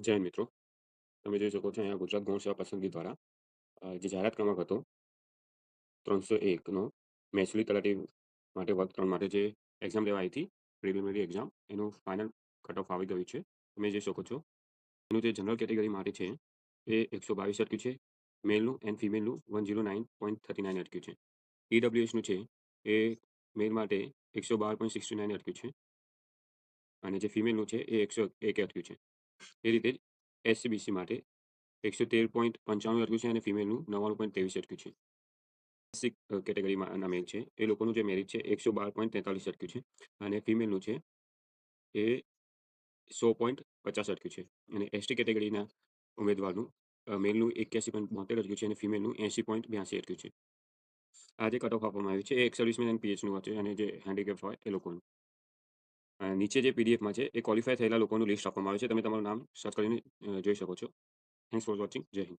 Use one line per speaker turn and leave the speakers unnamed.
જય મિત્રો. તમે જોઈ શકો છો અહીંયા ગુજરાત ગૌણ સેવા પસંદગી દ્વારા જે જાહેરાત ક્રમાંક હતો, ત્રણસો એકનો મહેસૂલી તલાટી માટે વર્ગ ત્રણ માટે જે એક્ઝામ લેવા આવી હતી પ્રિલિમિનરી એક્ઝામ એનું ફાઇનલ કટ ઓફ આવી ગયું છે. તમે જોઈ શકો છો, એનું જે જનરલ કેટેગરી માટે છે, એ એકસો બાવીસ અટક્યું છે મેલનું and ફિમેલનું one zero nine point thirty nine અટક્યું છે. ઈડબ્લ્યુએસનું છે, એ મેલ માટે એકસો બાર પોઈન્ટ સિક્સટી નાઇન અટક્યું છે. અને જે ફિમેલનું છે, એ એકસો એક અટક્યું છે. એ રીતે એસસીબીસી માટે એકસો તેર પોઈન્ટ પંચાણું અટક્યું છે અને ફિમેલનું નવ્વાણું પોઈન્ટ ત્રેવીસ અટક્યું છે. એસસી કેટેગરીમાં મેલ છે. એ લોકોનું જે મેરિટ છે એકસો બાર પોઈન્ટ તેતાલીસ અટક્યું છે અને ફિમેલનું છે એ સો પોઈન્ટ પચાસ અટક્યું છે. અને એસટી કેટેગરીના ઉમેદવારનું મેલનું એક્યાસી પોઈન્ટ બોતેર અટક્યું છે અને ફિમેલનું એંસી પોઈન્ટ બ્યાસી અટક્યું છે. આજે કટ ઓફ આપવામાં આવ્યું છે એક સર્વિસમેન અને પીએચનું છે અને જે હેન્ડીકેપ હોય એ લોકોનું. નીચે જે પીડીએફમાં છે, એ ક્વોલિફાય થયેલા લોકોનું લિસ્ટ આપવામાં આવ્યું છે. તમે તમારું નામ સર્ચ કરીને જોઈ શકો છો. થેન્ક્સ ફોર વોચિંગ જય હિન્દ.